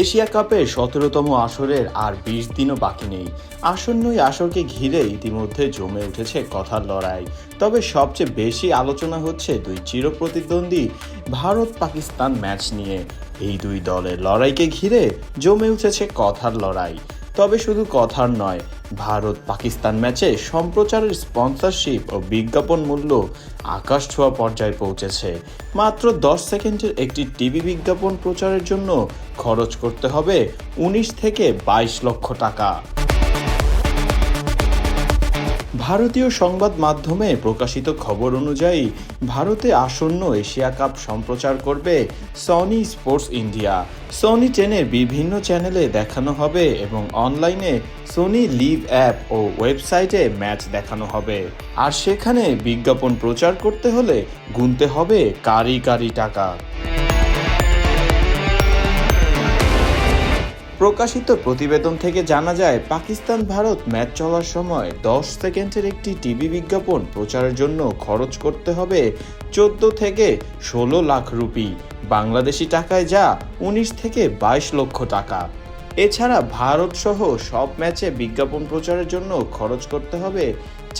Asia কাপের সতেরোতম আসরের আর বিশ দিনও বাকি নেই। আসন্ন ওই আসরকে ঘিরে ইতিমধ্যে জমে উঠেছে কথার লড়াই। তবে সবচেয়ে বেশি আলোচনা হচ্ছে দুই চির প্রতিদ্বন্দ্বী ভারত পাকিস্তান ম্যাচ নিয়ে। এই দুই দলের লড়াইকে ঘিরে জমে উঠেছে কথার লড়াই। তবে শুধু কথার নয়, ভারত পাকিস্তান ম্যাচে সম্প্রচারের স্পন্সরশিপ ও বিজ্ঞাপন মূল্য আকাশ ছোঁয়া পর্যায়ে পৌঁছেছে। মাত্র দশ সেকেন্ডের একটি টিভি বিজ্ঞাপন প্রচারের জন্য খরচ করতে হবে উনিশ থেকে বাইশ লক্ষ টাকা। ভারতীয় সংবাদ মাধ্যমে প্রকাশিত খবর অনুযায়ী, ভারতে আসন্ন এশিয়া কাপ সম্প্রচার করবে সনি স্পোর্টস ইন্ডিয়া। সনি টেনের বিভিন্ন চ্যানেলে দেখানো হবে এবং অনলাইনে সনি লিভ অ্যাপ ও ওয়েবসাইটে ম্যাচ দেখানো হবে। আর সেখানে বিজ্ঞাপন প্রচার করতে হলে গুনতে হবে কারি কারি টাকা। প্রকাশিত প্রতিবেদন থেকে জানা যায়, পাকিস্তান ভারত ম্যাচ চলার সময় দশ সেকেন্ডের একটি টিভি বিজ্ঞাপন প্রচারের জন্য খরচ করতে হবে চোদ্দ থেকে ষোলো লাখ রুপি। বাংলাদেশি টাকায় যা উনিশ থেকে বাইশ লক্ষ টাকা। এছাড়া ভারত সহ সব ম্যাচে বিজ্ঞাপন প্রচারের জন্য খরচ করতে হবে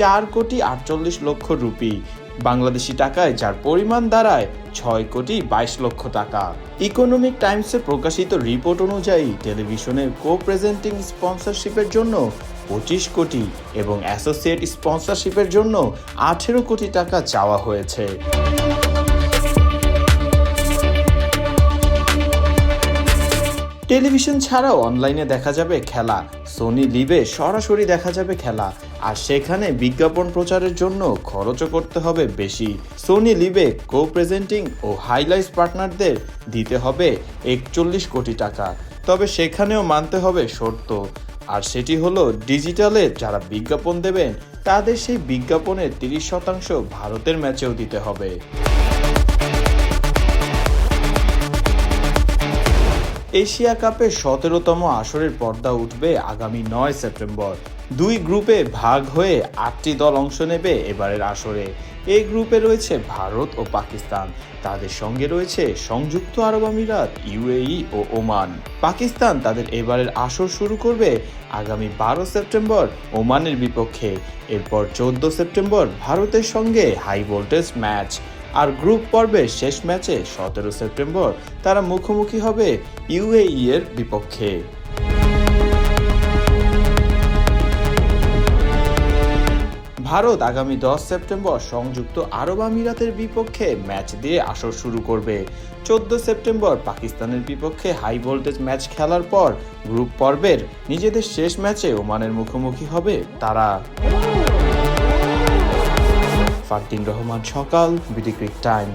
চার কোটি আটচল্লিশ লক্ষ রুপি। বাংলাদেশি টাকায় যার পরিমাণ দাঁড়ায় ছয় কোটি বাইশ লক্ষ টাকা। ইকোনমিক টাইমসে প্রকাশিত রিপোর্ট অনুযায়ী টেলিভিশনের কো প্রেজেন্টিং স্পন্সরশিপের জন্য পঁচিশ কোটি এবং অ্যাসোসিয়েট স্পন্সরশিপের জন্য আঠেরো কোটি টাকা চাওয়া হয়েছে। টেলিভিশন ছাড়াও অনলাইনে দেখা যাবে খেলা। সোনি লিভে সরাসরি দেখা যাবে খেলা। আর সেখানে বিজ্ঞাপন প্রচারের জন্য খরচও করতে হবে বেশি। সোনি লিভে কো প্রেজেন্টিং ও হাইলাইটস পার্টনারদের দিতে হবে একচল্লিশ কোটি টাকা। তবে সেখানেও মানতে হবে শর্ত। আর সেটি হলো ডিজিটালে যারা বিজ্ঞাপন দেবেন, তাদের সেই বিজ্ঞাপনের তিরিশ শতাংশ ভারতের ম্যাচেও দিতে হবে। এশিয়া কাপের সতেরোতম আসরের পর্দা উঠবে আগামী নয় সেপ্টেম্বর। দুই গ্রুপে ভাগ হয়ে আটটি দল অংশ নেবে এবারের আসরে। এই গ্রুপে রয়েছে ভারত ও পাকিস্তান। তাদের সঙ্গে রয়েছে সংযুক্ত আরব আমিরাত, ইউএই ও ওমান। পাকিস্তান তাদের এবারের আসর শুরু করবে আগামী বারো সেপ্টেম্বর ওমানের বিপক্ষে। এরপর চোদ্দ সেপ্টেম্বর ভারতের সঙ্গে হাই ভোল্টেজ ম্যাচ। আর গ্রুপ পর্বের শেষ ম্যাচে সতেরো সেপ্টেম্বর তারা মুখোমুখি হবে ইউএই এর বিপক্ষে। ভারত আগামী দশ সেপ্টেম্বর সংযুক্ত আরব আমিরাতের বিপক্ষে ম্যাচ দিয়ে আসর শুরু করবে। চোদ্দ সেপ্টেম্বর পাকিস্তানের বিপক্ষে হাই ভোল্টেজ ম্যাচ খেলার পর গ্রুপ পর্বের নিজেদের শেষ ম্যাচে ওমানের মুখোমুখি হবে তারা। ফারদিন রহমান সকাল বিডিক্রিক টাইম।